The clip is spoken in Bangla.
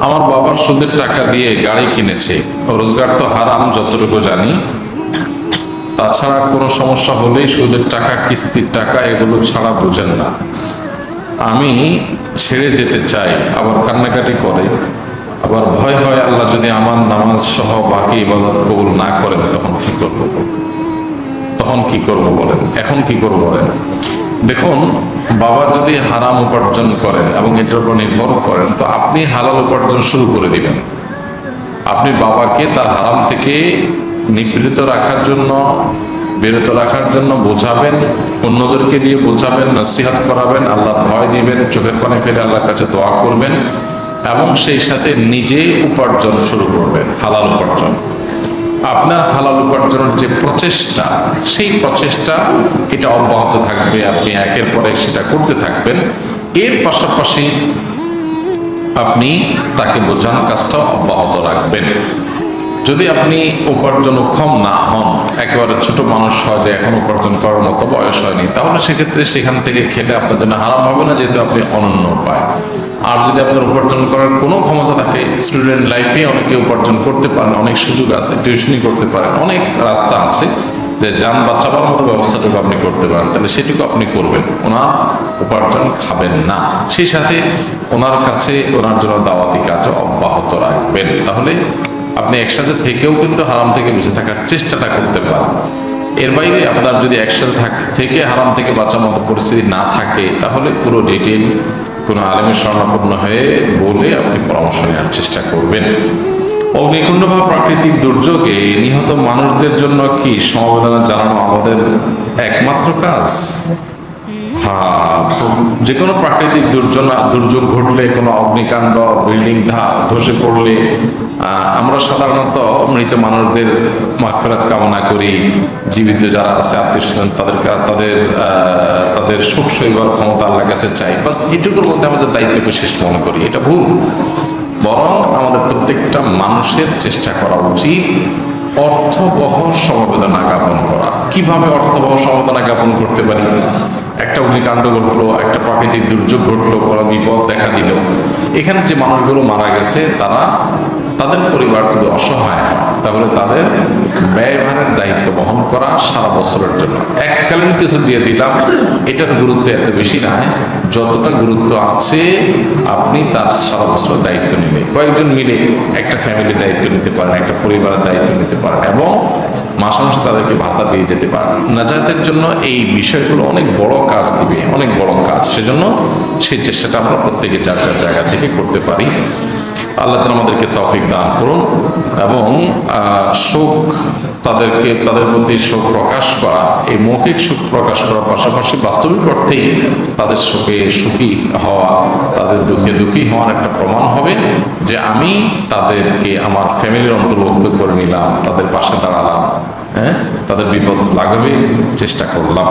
আমার বাবার সুদের টাকা দিয়ে গাড়ি কিনেছে। রোজগার তো হারাম, যতটুকু জানি। তাছাড়া কোনো সমস্যা হলেই সুদের টাকা, কিস্তির টাকা, এগুলো ছাড়া বোঝেন না। আমি ছেড়ে যেতে চাই, আবার কান্নাকাটি করে। আবার ভয় হয় আল্লাহ যদি আমার নামাজ সহ বাকি ইবাদত কবুল না করেন, তখন কি করব? তখন কি করব বলেন? এখন কি করব বলেন? দেখুন বাবা যদি হারাম উপার্জন করেন এবং এটার উপর নির্ভর করেন, তো আপনি হালাল উপার্জন শুরু করে দিবেন। আপনি বাবাকে তার হারাম থেকে নিবৃত রাখার জন্য, বিরত রাখার জন্য বোঝাবেন, অন্যদেরকে দিয়ে বোঝাবেন, নসিহাত করাবেন আল্লাহর ভয় দিবেন, চোখের পানি ফেলে আল্লাহর কাছে দোয়া করবেন, এবং সেই সাথে নিজে উপার্জন শুরু করবেন, হালাল উপার্জন। আপনার হালাল উপার্জনের যে প্রচেষ্টা, সেই প্রচেষ্টা এটা অব্যাহত থাকবে, আপনি একের পর সেটা করতে থাকবেন। এর পাশাপাশি আপনি তাকে বোঝানোর কাজটা অব্যাহত রাখবেন। যদি আপনি উপার্জনক্ষম না হন, একেবারে ছোট মানুষ হয় যে এখন উপার্জন করার মতো বয়স হয়নি, তাহলে সেক্ষেত্রে সেখান থেকে খেলে আপনার জন্য হারাম হবে না, যেহেতু আপনি অনন্য উপায়। আর যদি আপনার উপার্জন করার কোনো ক্ষমতা থাকে স্টুডেন্ট লাইফে অনেকে উপার্জন করতে পারেন, অনেক সুযোগ আছে টিউশনই করতে পারেন, অনেক রাস্তা আছে যে যান বাঁচাবার মতো ব্যবস্থাটুকু আপনি করতে পারেন, তাহলে সেটুকু আপনি করবেন। ওনার উপার্জন খাবেন না। সেই সাথে ওনার কাছে, ওনার জন্য দাওয়াতি কাজও অব্যাহত রাখবেন। তাহলে আপনি একসাথে থেকেও কিন্তু হারাম থেকে বেঁচে থাকার চেষ্টাটা করতে পারেন। এর বাইরে আপনার যদি একসাথে থাক- থেকে হারাম থেকে বাঁচার মতো পরিস্থিতি না থাকে, তাহলে পুরো ডিটেল কোনো আলেমের স্বর্ণাপন্ন হয়ে বলে আপনি পরামর্শ নেওয়ার চেষ্টা করবেন। অগ্নিকুণ্ড বা প্রাকৃতিক দুর্যোগে নিহত মানুষদের জন্য কি সমবেদনা জানানো আমাদের একমাত্র কাজ? যে কোনো প্রাকৃতিক দুর্জনা দুর্যোগ ঘটলে, কোনো অগ্নিকাণ্ড বিল্ডিং ধসে পড়লে আমরা সাধারণত মৃত মানুষদের মাগফেরাত কামনা করি। জীবিত যারা আছে, আত্মীয় স্বজন তাদের তাদের তাদের সুখ সইবার ক্ষমতা আল্লাহ কাছে চাই। বাস এটুকুর মধ্যে আমাদের দায়িত্বকে শেষ মনে করি। এটা ভুল। বরং আমাদের প্রত্যেকটা মানুষের চেষ্টা করা উচিত অর্থবহ সমবেদনা জ্ঞাপন করা। কীভাবে অর্থবহ সমবেদনা জ্ঞাপন করতে পারি? একটা অগ্নিকাণ্ড ঘটলো, একটা প্রাকৃতিক দুর্যোগ ঘটলো বড় বিপদ দেখা দিল। এখানে যে মানুষগুলো মারা গেছে, তারা তাদের পরিবার যদি অসহায়, তাহলে তাদের ব্যয়ভারের দায়িত্ব বহন করা সারা বছরের জন্য। এককালীন কিছু দিয়ে দিলাম, এটার গুরুত্ব এত বেশি নয়। যতটা গুরুত্ব আছে, আপনি তার সারা বছরের দায়িত্ব নিলে কয়েকজন মিলে একটা ফ্যামিলির দায়িত্ব নিতে পারেন, একটা পরিবারের দায়িত্ব নিতে পারেন, এবং মাসে মাসে তাদেরকে ভাতা দিয়ে যেতে পারেন। নাজাতের জন্য এই বিষয়গুলো অনেক বড় কাজ দিবে, অনেক বড় কাজ। সেজন্য সেই চেষ্টাটা আমরা প্রত্যেকে যার যার জায়গা থেকে করতে পারি। আল্লাহ তালা আমাদেরকে তফিক দান করুন এবং শোক তাদেরকে, তাদের প্রতি শোক প্রকাশ করা, এই মৌখিক শোক প্রকাশ করার পাশাপাশি বাস্তবিক অর্থেই তাদের শোকে সুখী হওয়া, তাদের দুঃখে দুঃখী হওয়ার একটা প্রমাণ হবে যে আমি তাদেরকে আমার ফ্যামিলির অন্তর্ভুক্ত করে নিলাম, তাদের পাশে দাঁড়ালাম হ্যাঁ? তাদের বিপদ লাগাবে চেষ্টা করলাম।